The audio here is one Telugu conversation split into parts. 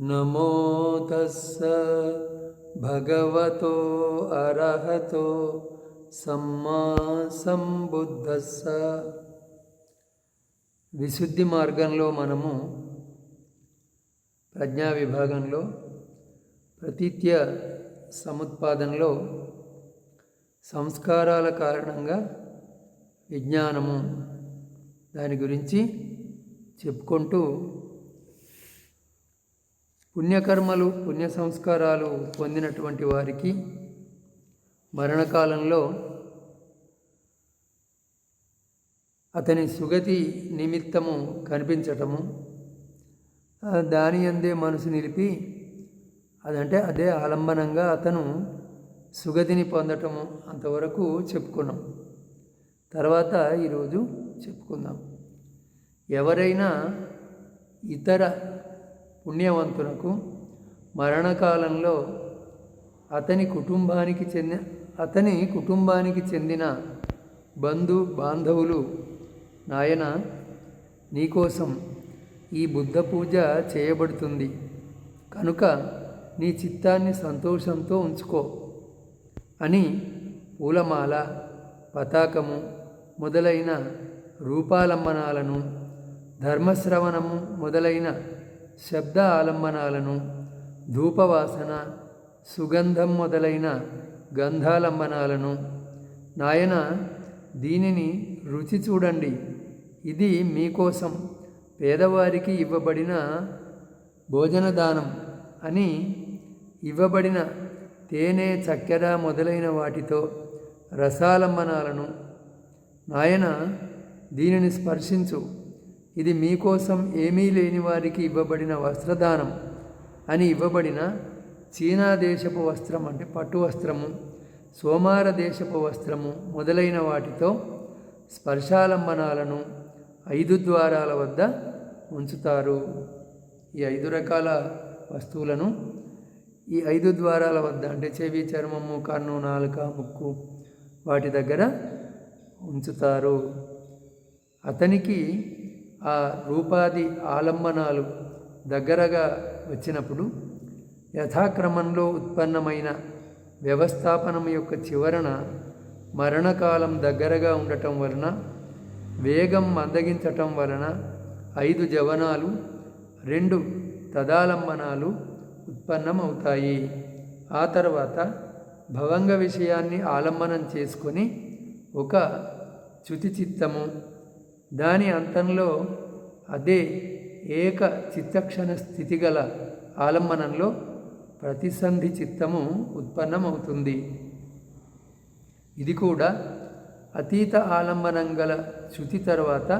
నమో తస్స భగవతో అర్హతో సమ్మా సంబుద్ధస్స. విశుద్ధి మార్గంలో మనము ప్రజ్ఞా విభాగంలో ప్రతీత్య సముత్పాదనలో సంస్కారాల కారణంగా విజ్ఞానము. దాని గురించి చెప్పుకుంటూ పుణ్యకర్మలు పుణ్య సంస్కారాలు పొందినటువంటి వారికి మరణకాలంలో అతని సుగతి నిమిత్తము కనిపించటము దాని అందే మనసు నిలిపి అదంటే అదే ఆలంబనంగా అతను సుగతిని పొందటము అంతవరకు చెప్పుకున్నాం. తర్వాత ఈరోజు చెప్పుకుందాం. ఎవరైనా ఇతర పుణ్యవంతునకు మరణకాలంలో అతని కుటుంబానికి చెందిన అతని కుటుంబానికి చెందిన బంధు బాంధవులు నాయన నీకోసం ఈ బుద్ధ పూజ చేయబడుతుంది. కనుక నీ చిత్తాన్ని సంతోషంతో ఉంచుకో అని పూలమాల పతాకము మొదలైన రూపాలంబనాలను ధర్మశ్రవణము మొదలైన శబ్ద ఆలంబనాలను ధూపవాసన సుగంధం మొదలైన గంధాలంబనాలను. నాయన దీనిని రుచి చూడండి. ఇది మీకోసం పేదవారికి ఇవ్వబడిన భోజనదానం అని ఇవ్వబడిన తేనె చక్కెర మొదలైన వాటితో రసాలంబనాలను. నాయన దీనిని స్పర్శించు. ఇది మీకోసం ఏమీ లేని వారికి ఇవ్వబడిన వస్త్రదానం అని ఇవ్వబడిన చీనా దేశపు వస్త్రం అంటే పట్టు వస్త్రము సోమార దేశపు వస్త్రము మొదలైన వాటితో స్పర్శాలంబనాలను ఐదు ద్వారాల వద్ద ఉంచుతారు. ఈ ఐదు రకాల వస్తువులను ఈ ఐదు ద్వారాల వద్ద అంటే చెవి చర్మము కన్ను నాలుక ముక్కు వాటి దగ్గర ఉంచుతారు. అతనికి ఆ రూపాది ఆలంబనాలు దగ్గరగా వచ్చినప్పుడు యథాక్రమంలో ఉత్పన్నమైన వ్యవస్థాపనం యొక్క చివరన మరణకాలం దగ్గరగా ఉండటం వలన వేగం మందగించటం వలన ఐదు జవనాలు రెండు తదాలంబనాలు ఉత్పన్నమవుతాయి. ఆ తర్వాత భవంగ విషయాన్ని ఆలంబనం చేసుకొని ఒక చ్యుతి చిత్తము దాని అంతంలో అదే ఏక చిత్తక్షణ స్థితి గల ఆలంబనంలో ప్రతిసంధి చిత్తము ఉత్పన్నమవుతుంది. ఇది కూడా అతీత ఆలంబనం గల శృతి తర్వాత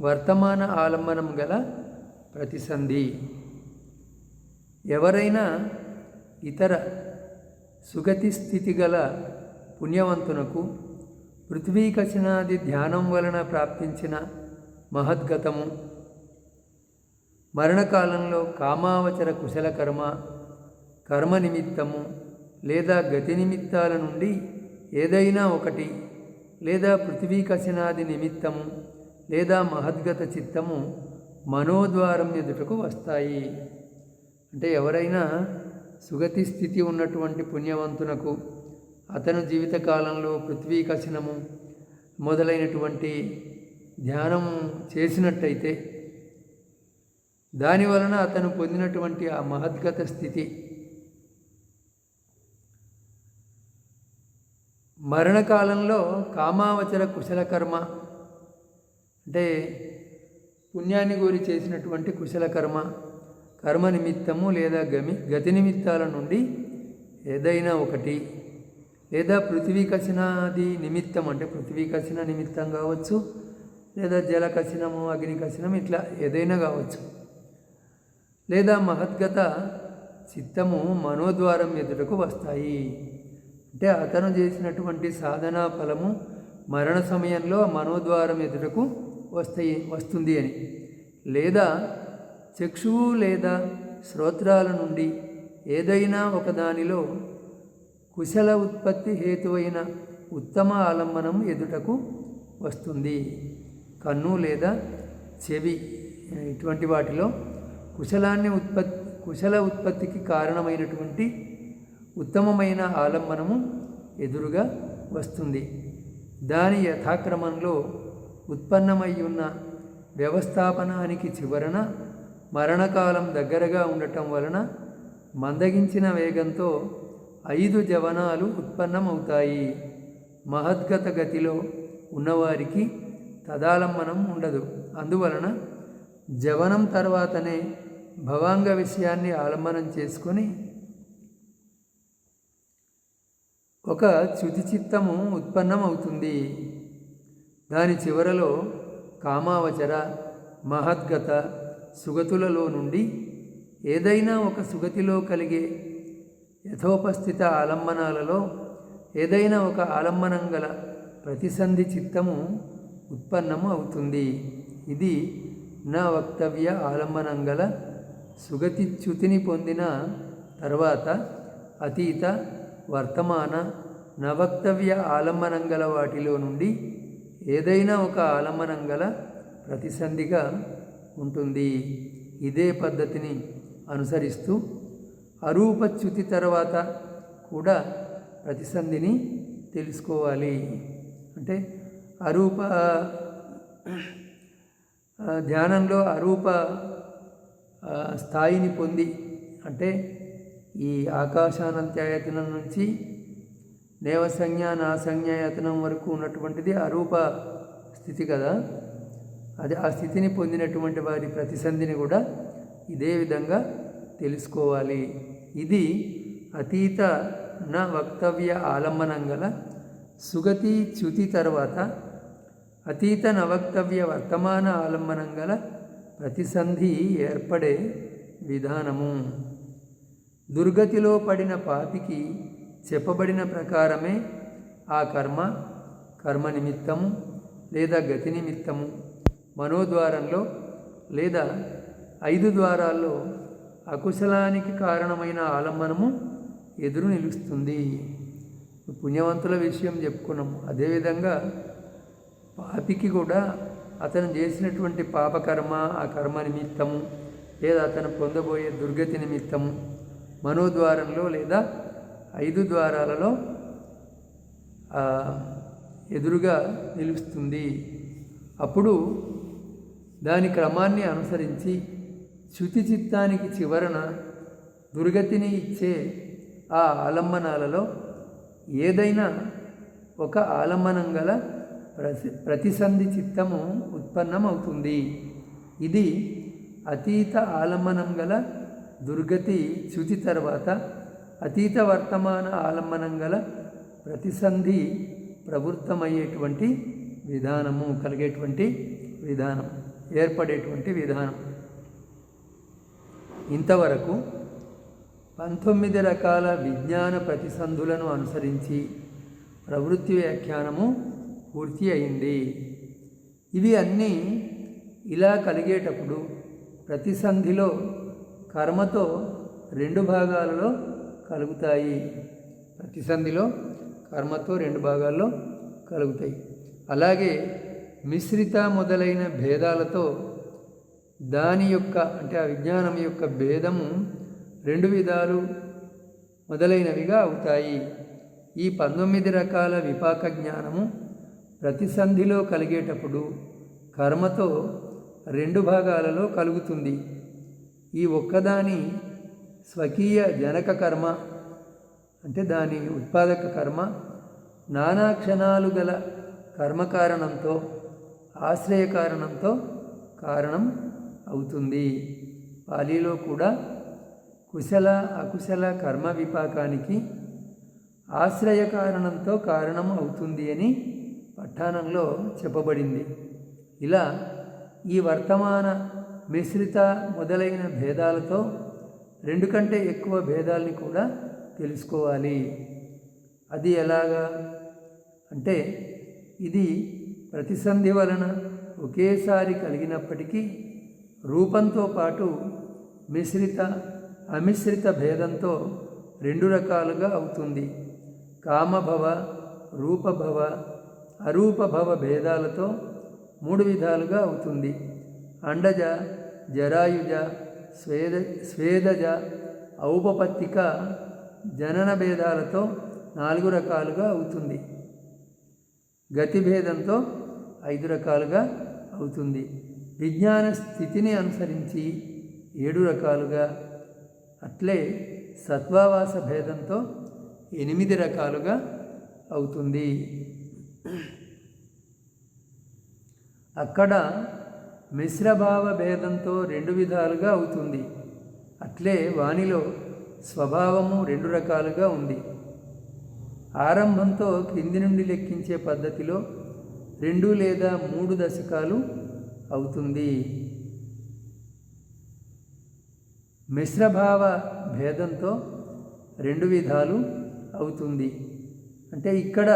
వర్తమాన ఆలంబనం గల ప్రతిసంధి. ఎవరైనా ఇతర సుగతి స్థితి గల పుణ్యవంతునకు పృథ్వీకచనాది ధ్యానం వలన ప్రాప్తించిన మహద్గతము. మరణకాలంలో కామావచర కుశల కర్మ కర్మ నిమిత్తము లేదా గతి నిమిత్తాల నుండి ఏదైనా ఒకటి లేదా పృథ్వీకచనాది నిమిత్తము లేదా మహద్గత చిత్తము మనోద్వారం ఎదుటకు వస్తాయి. అంటే ఎవరైనా సుగతి స్థితి ఉన్నటువంటి పుణ్యవంతునకు అతను జీవితకాలంలో పృథ్వీకశనము మొదలైనటువంటి ధ్యానం చేసినట్టయితే దాని వలన అతను పొందినటువంటి ఆ మహద్గత స్థితి మరణకాలంలో కామావచర కుశల కర్మ అంటే పుణ్యాన్ని కోరి చేసినటువంటి కుశల కర్మ కర్మ నిమిత్తము లేదా గమి గతి నిమిత్తాల నుండి ఏదైనా ఒకటి లేదా పృథివీ కశనాది నిమిత్తం అంటే పృథివీ కసిన నిమిత్తం కావచ్చు లేదా జల కసినము అగ్ని కసినం ఇట్లా ఏదైనా కావచ్చు. లేదా మహద్గత చిత్తము మనోద్వారం ఎదుటకు వస్తాయి. అంటే అతను చేసినటువంటి సాధనా ఫలము మరణ సమయంలో మనోద్వారం ఎదుటకు వస్తాయి వస్తుంది అని. లేదా చక్షువు లేదా శ్రోత్రాల నుండి ఏదైనా ఒకదానిలో కుశల ఉత్పత్తి హేతువైన ఉత్తమ ఆలంబనం ఎదుటకు వస్తుంది. కన్ను లేదా చెవి ఇటువంటి వాటిలో కుశలాన్ని ఉత్పత్తి కుశల ఉత్పత్తికి కారణమైనటువంటి ఉత్తమమైన ఆలంబనము ఎదురుగా వస్తుంది. దాని యథాక్రమంలో ఉత్పన్నమై ఉన్న వ్యవస్థాపనానికి చివరన మరణకాలం దగ్గరగా ఉండటం వలన మందగించిన వేగంతో ఐదు జవనాలు ఉత్పన్నమవుతాయి. మహద్గత గతిలో ఉన్నవారికి తదాలంబనం ఉండదు. అందువలన జవనం తర్వాతనే భవాంగ విషయాన్ని ఆలంబనం చేసుకొని ఒక చ్యుతి చిత్తము ఉత్పన్నమవుతుంది. దాని చివరలో కామావచర మహద్గత సుగతులలో నుండి ఏదైనా ఒక సుగతిలో కలిగే యథోపస్థిత ఆలంబనాలలో ఏదైనా ఒక ఆలంబనం గల ప్రతిసంధి చిత్తము ఉత్పన్నము అవుతుంది. ఇది నా వక్తవ్య ఆలంబనం గల సుగతిచ్యుతిని పొందిన తర్వాత అతీత వర్తమాన నవక్తవ్య ఆలంబనం గల వాటిలో నుండి ఏదైనా ఒక ఆలంబనం గల ప్రతిసంధిగా ఉంటుంది. ఇదే పద్ధతిని అనుసరిస్తూ అరూపచ్యుతి తర్వాత కూడా ప్రతిసంధిని తెలుసుకోవాలి. అంటే అరూప ధ్యానంలో అరూప స్థాయిని పొంది అంటే ఈ ఆకాశానంత్యాయతనం నుంచి దేవసంజ్ఞ నాసంజ్ఞాయతనం వరకు ఉన్నటువంటిది అరూప స్థితి కదా. అది ఆ స్థితిని పొందినటువంటి వారి ప్రతిసంధిని కూడా ఇదే విధంగా తెలుసుకోవాలి. ఇది అతీత నా వక్తవ్య ఆలంబనం గల సుగతి చ్యుతి తర్వాత అతీత నవక్తవ్య వర్తమాన ఆలంబనం గల ప్రతిసంధి ఏర్పడే విధానము. దుర్గతిలో పడిన పాపికి చెప్పబడిన ప్రకారమే ఆ కర్మ కర్మ నిమిత్తము లేదా గతి నిమిత్తము మనోద్వారంలో లేదా ఐదు ద్వారాల్లో అకుశలానికి కారణమైన ఆలంబనము ఎదురు నిలుస్తుంది. పుణ్యవంతుల విషయం చెప్పుకున్నాము అదేవిధంగా పాపికి కూడా అతను చేసినటువంటి పాపకర్మ ఆ కర్మ నిమిత్తము లేదా అతను పొందబోయే దుర్గతి నిమిత్తము మనోద్వారంలో లేదా ఐదు ద్వారాలలో ఎదురుగా నిలుస్తుంది. అప్పుడు దాని క్రమాన్ని అనుసరించి శుతి చిత్తానికి చివరన దుర్గతిని ఇచ్చే ఆ ఆలంబనాలలో ఏదైనా ఒక ఆలంబనం గల ప్రసి ప్రతిసంధి చిత్తము ఉత్పన్నమవుతుంది. ఇది అతీత ఆలంబనం గల దుర్గతి శుచి తర్వాత అతీత వర్తమాన ఆలంబనం గల ప్రతిసంధి ప్రవృత్తమయ్యేటువంటి విధానము కలిగేటువంటి విధానం ఏర్పడేటువంటి విధానం. ఇంతవరకు పంతొమ్మిది రకాల విజ్ఞాన ప్రతిసంధులను అనుసరించి ప్రవృత్తి వ్యాఖ్యానము పూర్తి అయింది. ఇవి అన్నీ ఇలా కలిగేటప్పుడు ప్రతిసంధిలో కర్మతో రెండు భాగాలలో కలుగుతాయి. ప్రతిసంధిలో కర్మతో రెండు భాగాల్లో కలుగుతాయి. అలాగే మిశ్రిత మొదలైన భేదాలతో దాని యొక్క అంటే ఆ విజ్ఞానం యొక్క భేదము రెండు విధాలు మొదలైనవిగా అవుతాయి. ఈ పంతొమ్మిది రకాల విపాక జ్ఞానము ప్రతిసంధిలో కలిగేటప్పుడు కర్మతో రెండు భాగాలలో కలుగుతుంది. ఈ ఒక్కదాని స్వకీయ జనక కర్మ అంటే దాని ఉత్పాదక కర్మ నానా క్షణాలు గల కర్మకారణంతో ఆశ్రయ కారణంతో కారణం అవుతుంది. పాలీలో కూడా కుశల అకుశల కర్మ విపాకానికి ఆశ్రయ కారణంతో కారణం అవుతుంది అని పఠానంలో చెప్పబడింది. ఇలా ఈ వర్తమాన మిశ్రిత మొదలైన భేదాలతో రెండు కంటే ఎక్కువ భేదాల్ని కూడా తెలుసుకోవాలి. అది ఎలాగా? అంటే ఇది ప్రతిసంధి వలన ఒకేసారి కలిగినప్పటికీ రూపంతో పాటు మిశ్రిత అమిశ్రిత భేదంతో రెండు రకాలుగా అవుతుంది. కామభవ రూపభవ అరూపభవ భేదాలతో మూడు విధాలుగా అవుతుంది. అండజ జరాయుజ స్వేద స్వేదజ ఔపపత్తిక జనన భేదాలతో నాలుగు రకాలుగా అవుతుంది. గతిభేదంతో ఐదు రకాలుగా అవుతుంది. విజ్ఞాన స్థితిని అనుసరించి ఏడు రకాలుగా అట్లే సత్వావాస భేదంతో ఎనిమిది రకాలుగా అవుతుంది. అక్కడ మిశ్రభావ భేదంతో రెండు విధాలుగా అవుతుంది. అట్లే వానిలో స్వభావము రెండు రకాలుగా ఉంది. ఆరంభంతో క్రింది నుండి లెక్కించే పద్ధతిలో రెండు లేదా మూడు దశకాలు అవుతుంది. మిశ్రభావ భేదంతో రెండు విధాలు అవుతుంది. అంటే ఇక్కడ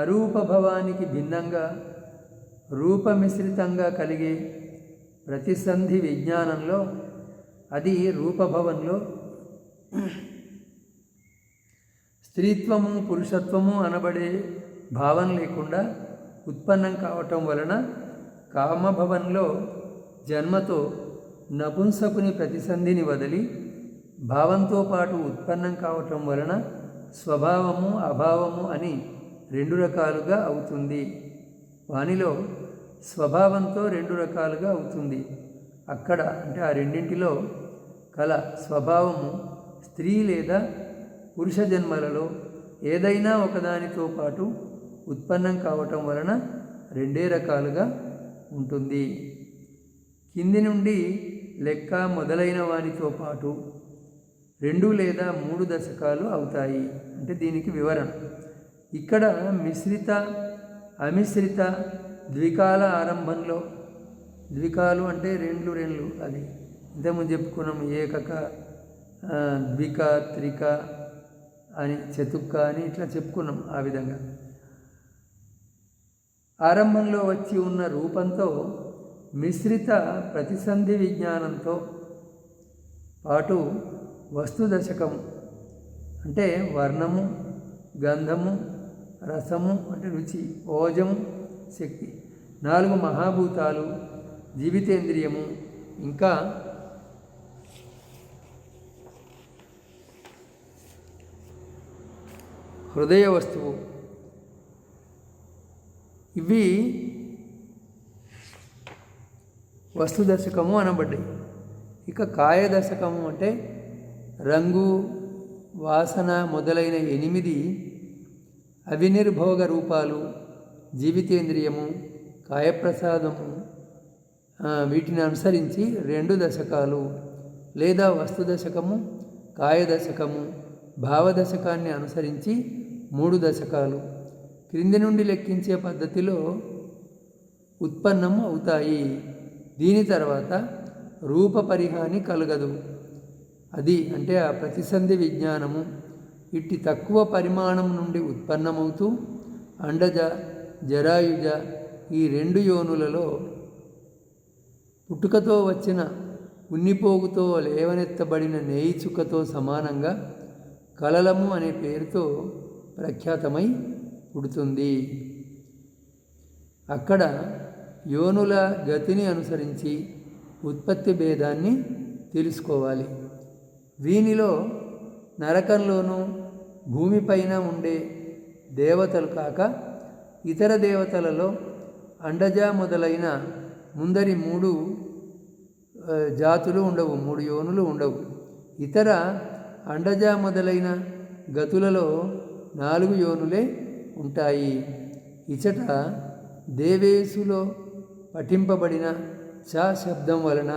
అరూపభవానికి భిన్నంగా రూపమిశ్రితంగా కలిగే ప్రతిసంధి విజ్ఞానంలో అది రూపభవంలో స్త్రీత్వము పురుషత్వము అనబడే భావం లేకుండా ఉత్పన్నం కావటం వలన కామభవన్లో జన్మతో నపుంసకుని ప్రతిసంధిని వదిలి భావంతో పాటు ఉత్పన్నం కావటం వలన స్వభావము అభావము అని రెండు రకాలుగా అవుతుంది. వానిలో స్వభావంతో రెండు రకాలుగా అవుతుంది. అక్కడ అంటే ఆ రెండింటిలో కల స్వభావము స్త్రీ లేదా పురుష జన్మలలో ఏదైనా ఒకదానితో పాటు ఉత్పన్నం కావటం వలన రెండే రకాలుగా ఉంటుంది. కింది నుండి లెక్క మొదలైన వానితో పాటు రెండు లేదా మూడు దశకాలు అవుతాయి. అంటే దీనికి వివరణ. ఇక్కడ మిశ్రిత అమిశ్రిత ద్వికాల ఆరంభంలో ద్వికాలు అంటే రెండు రెండు అది ఇంతకుముందు చెప్పుకున్నాం ఏకక ద్విక త్రిక అని చతుక్క అని ఇట్లా చెప్పుకున్నాం ఆ విధంగా. ఆరంభంలో వచ్చి ఉన్న రూపంతో మిశ్రిత ప్రతిసంధి విజ్ఞానంతో పాటు వస్తుదశకం అంటే వర్ణము గంధము రసము అంటే రుచి ఓజము శక్తి నాలుగు మహాభూతాలు జీవితేంద్రియము ఇంకా హృదయ వస్తువు. ఇవి వస్తుదశకము అనబడ్డాయి. ఇక కాయదశకము అంటే రంగు వాసన మొదలైన ఎనిమిది అవినిర్భోగ రూపాలు జీవితేంద్రియము కాయప్రసాదము వీటిని అనుసరించి రెండు దశకాలు లేదా వస్తుదశకము కాయదశకము భావదశకాన్ని అనుసరించి మూడు దశకాలు. క్రింది నుండి లెక్కించే పద్ధతిలో ఉత్పన్నం అవుతాయి. దీని తర్వాత రూప పరిహాని కలగదు. అది అంటే ఆ ప్రతిసంధి విజ్ఞానము. ఇట్టి తక్కువ పరిమాణం నుండి ఉత్పన్నమవుతూ అండజ జరాయుజ ఈ రెండు యోనులలో పుట్టుకతో వచ్చిన ఉన్నిపోగుతో లేవనెత్తబడిన నేయి సమానంగా కలలము అనే పేరుతో ప్రఖ్యాతమై పుడుతుంది. అక్కడ యోనుల గతిని అనుసరించి ఉత్పత్తి భేదాన్ని తెలుసుకోవాలి. వీనిలో నరకంలోనూ భూమిపైన ఉండే దేవతలు కాక ఇతర దేవతలలో అండజ మొదలైన ముందరి మూడు జాతులు ఉండవు మూడు యోనులు ఉండవు. ఇతర అండజ మొదలైన గతులలో నాలుగు యోనులే ఉంటాయి. ఇచట దేవేశులో పఠింపబడిన చ శబ్దం వలన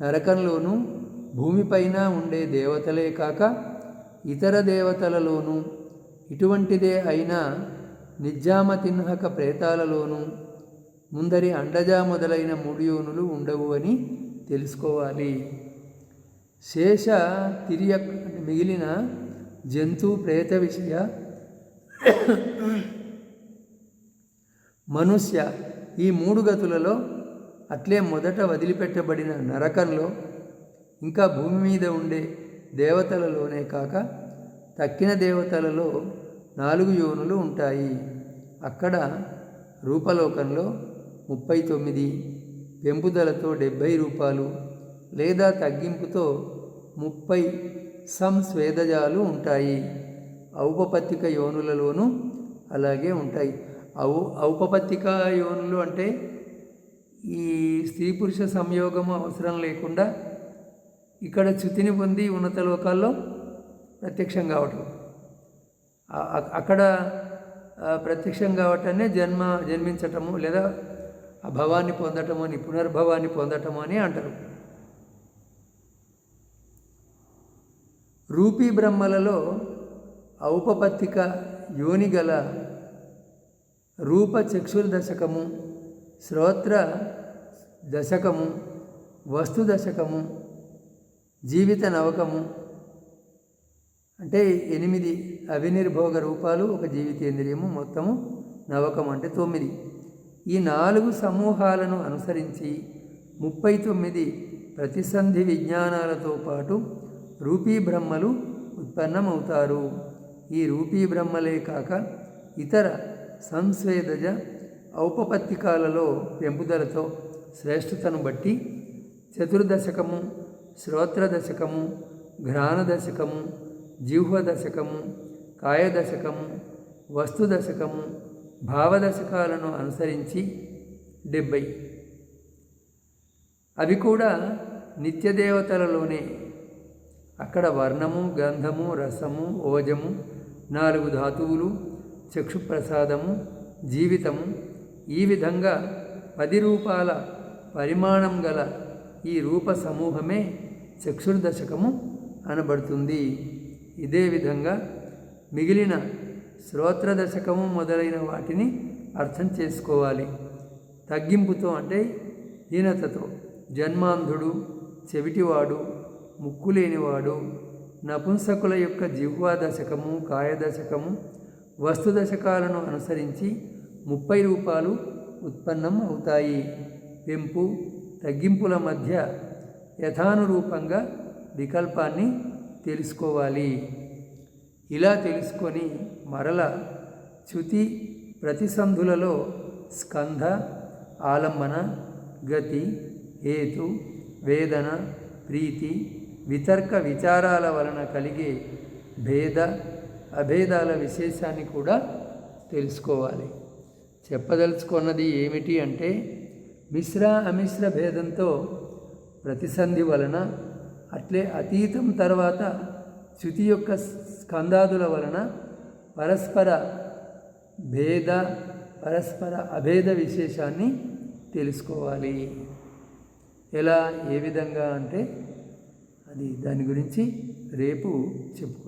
నరకంలోనూ భూమిపైన ఉండే దేవతలే కాక ఇతర దేవతలలోనూ ఇటువంటిదే అయినా నిజ్జామతిన్హక ప్రేతాలలోనూ ముందరి అండజా మొదలైన ముడియోనులు ఉండవు అని తెలుసుకోవాలి. శేష తిరియక్ మిగిలిన జంతు ప్రేత విషయ మనుష్య ఈ మూడు గతులలో అట్లే మొదట వదిలిపెట్టబడిన నరకంలో ఇంకా భూమి మీద ఉండే దేవతలలోనే కాక తక్కిన దేవతలలో నాలుగు యోనులు ఉంటాయి. అక్కడ రూపలోకంలో ముప్పై తొమ్మిది పెంపుదలతో డెబ్భై రూపాలు లేదా తగ్గింపుతో ముప్పై సంస్వేదజాలు ఉంటాయి. ఔపపత్తిక యోనులలోనూ అలాగే ఉంటాయి. ఔ ఔపపత్తిక యోనులు అంటే ఈ స్త్రీ పురుష సంయోగము అవసరం లేకుండా ఇక్కడ చ్యుతిని పొంది ఉన్నత లోకాల్లో ప్రత్యక్షం కావటం. అక్కడ ప్రత్యక్షం కావటాన్ని జన్మ జన్మించటము లేదా ఆ భవాన్ని పొందటము అని పునర్భవాన్ని పొందటము అని అంటారు. రూపీ బ్రహ్మలలో ఔపపత్తిక యోనిగల రూపచక్షుల దశకము శ్రోత్ర దశకము వస్తు దశకము జీవిత నవకము అంటే ఎనిమిది అవినిర్భోగ రూపాలు ఒక జీవితేంద్రియము మొత్తము నవకం అంటే తొమ్మిది. ఈ నాలుగు సమూహాలను అనుసరించి ముప్పై తొమ్మిది ప్రతిసంధి విజ్ఞానాలతో పాటు రూపీ బ్రహ్మలు ఉత్పన్నమవుతారు. ఈ రూపీ బ్రహ్మలే కాక ఇతర సంస్వేదజ ఔపపత్తికాలలో పెంపుదలతో శ్రేష్ఠతను బట్టి చతుర్దశకము శ్రోత్రదశకము ఘ్రాణదశకము జిహ్వదశకము కాయదశకము వస్తుదశకము భావదశకాలను అనుసరించి డెబ్బై. అవి కూడా నిత్యదేవతలలోనే. అక్కడ వర్ణము గంధము రసము ఓజము నాలుగు ధాతువులు చక్షుప్రసాదము జీవితము. ఈ విధంగా పది రూపాల పరిమాణం గల ఈ రూప సమూహమే చక్షుర్దశకము అనబడుతుంది. ఇదే విధంగా మిగిలిన శ్రోత్రదశకము మొదలైన వాటిని అర్థం చేసుకోవాలి. తగ్గింపుతో అంటే హీనతతో. జన్మాంధుడు చెవిటివాడు ముక్కు లేనివాడు నపుంసకుల యొక్క జిహ్వా దశకము కాయదశకము వస్తుదశకాలను అనుసరించి ముప్పై రూపాలు ఉత్పన్నం అవుతాయి. పెంపు తగ్గింపుల మధ్య యథానురూపంగా వికల్పాన్ని తెలుసుకోవాలి. ఇలా తెలుసుకొని మరల చ్యుతి ప్రతిసంధులలో స్కంధ ఆలంబన గతి హేతు వేదన ప్రీతి వితర్క విచారాల వలన కలిగే భేద అభేదాల విశేషాన్ని కూడా తెలుసుకోవాలి. చెప్పదలుచుకున్నది ఏమిటి అంటే మిశ్ర అమిశ్ర భేదంతో ప్రతిసంధి వలన అట్లే అతీతం తర్వాత శృతి యొక్క స్కందాదుల వలన పరస్పర భేద పరస్పర అభేద విశేషాన్ని తెలుసుకోవాలి. ఎలా ఏ విధంగా అంటే అది దాని గురించి రేపు చెప్పుకుందాం.